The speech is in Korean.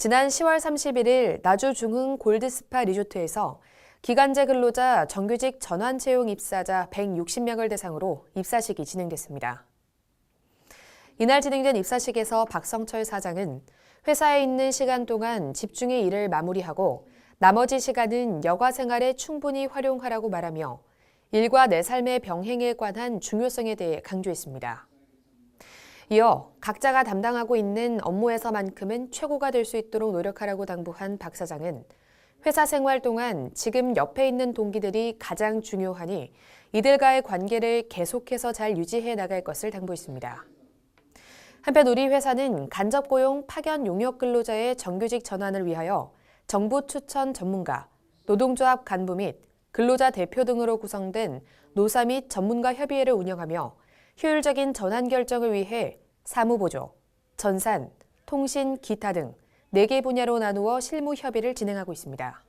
지난 10월 31일 나주 중흥 골드스파 리조트에서 기간제 근로자 정규직 전환 채용 입사자 160명을 대상으로 입사식이 진행됐습니다. 이날 진행된 입사식에서 박성철 사장은 회사에 있는 시간 동안 집중의 일을 마무리하고 나머지 시간은 여가 생활에 충분히 활용하라고 말하며 일과 내 삶의 병행에 관한 중요성에 대해 강조했습니다. 이어 각자가 담당하고 있는 업무에서만큼은 최고가 될 수 있도록 노력하라고 당부한 박 사장은 회사 생활 동안 지금 옆에 있는 동기들이 가장 중요하니 이들과의 관계를 계속해서 잘 유지해 나갈 것을 당부했습니다. 한편 우리 회사는 간접 고용 파견 용역 근로자의 정규직 전환을 위하여 정부 추천 전문가, 노동조합 간부 및 근로자 대표 등으로 구성된 노사 및 전문가 협의회를 운영하며 효율적인 전환 결정을 위해 사무보조, 전산, 통신, 기타 등 4개 분야로 나누어 실무 협의를 진행하고 있습니다.